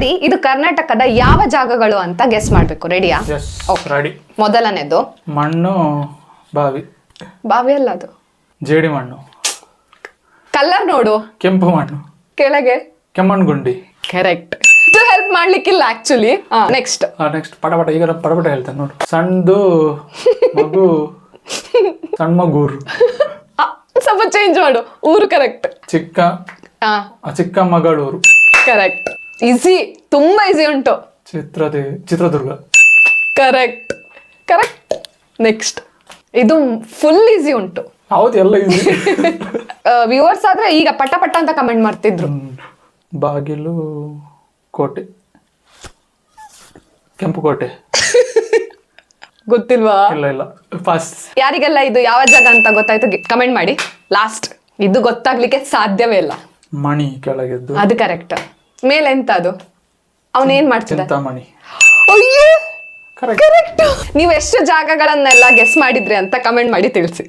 ಮಾಡಿ ಇದು ಕರ್ನಾಟಕದ ಯಾವ ಜಾಗಗಳು ಅಂತ ಗೆಸ್ ಮಾಡ್ಬೇಕು. ರೆಡಿಯಾ ರೆಡಿ ಮೊದಲನೇದು. ಮಣ್ಣು ಬಾವಿ. ಬಾವಿ ಅಲ್ಲ ಅದು? ಜೇಡಿ ಮಣ್ಣು. ಕಲರ್ ನೋಡು. ಕೆಂಪು ಮಣ್ಣು. ಕೆಳಗೆ? ಕೆಮ್ಮಣ್ಣುಗುಂಡಿ. ಕರೆಕ್ಟ್ ಹೆಲ್ಪ್ ಮಾಡ್ಲಿಕ್ಕಿಲ್ಲ ಆಕ್ಚುಲಿ ನೆಕ್ಸ್ಟ್ ನೆಕ್ಸ್ಟ್ ಪಟ ಪಟ ಈಗ ಪಡಪಟ ಪಟ ಹೇಳ್ತೇನೆ ನೋಡು. ಸಣ್ಣದು ಮಗು ಸಣ್ಣ ಮಗೂರು ಸ್ವಲ್ಪ ಚೇಂಜ್ ಮಾಡು. ಊರು ಕರೆಕ್ಟ್ ಚಿಕ್ಕ ಹಾ ಆ, ಚಿಕ್ಕ ಮಗಳೂರು. ಕರೆಕ್ಟ್ ಈಸಿ ತುಂಬಾ ಈಸಿ ಉಂಟು. ಚಿತ್ರದೇ ಚಿತ್ರದುರ್ಗ. ಕರೆಕ್ಟ್ ಕರೆಕ್ಟ್ ನೆಕ್ಸ್ಟ್ ಇದು ಫುಲ್ ಈಸಿ ಉಂಟು. ಹೌದು ಎಲ್ಲ ಈಸಿ ವ್ಯೂವರ್ಸ್ ಆದ್ರೆ ಈಗ ಪಟ ಪಟ ಅಂತ ಕಮೆಂಟ್ ಮಾಡ್ತಿದ್ರು. ಬಾಗಿಲು ಕೋಟೆ. ಕೆಂಪು ಕೋಟೆ. ಗೊತ್ತಿಲ್ವಾ? ಇಲ್ಲ ಇಲ್ಲ. ಫಸ್ಟ್ ಯಾರಿಗೆಲ್ಲ ಇದು ಯಾವ ಜಾಗ ಅಂತ ಗೊತ್ತಾಯ್ತು ಕಮೆಂಟ್ ಮಾಡಿ. ಲಾಸ್ಟ್ ಇದು ಗೊತ್ತಾಗ್ಲಿಕ್ಕೆ ಸಾಧ್ಯವೇ ಇಲ್ಲ. ಮಣಿ ಕೆಳಗೆದ್ದು. ಅದು ಕರೆಕ್ಟ್ ಮೇಲೆ ಎಂತ ಅದು ಅವನೇನ್ ಏನ್ ಮಾಡ್ತಿದ್ದ? ಚಿಂತಾಮಣಿ. ಅಯ್ಯೋ! ಕರೆಕ್ಟ್ ನೀವು ಎಷ್ಟು ಜಾಗಗಳನ್ನೆಲ್ಲ ಗೆಸ್ ಮಾಡಿದ್ರಿ ಅಂತ ಕಮೆಂಟ್ ಮಾಡಿ ತಿಳಿಸಿ.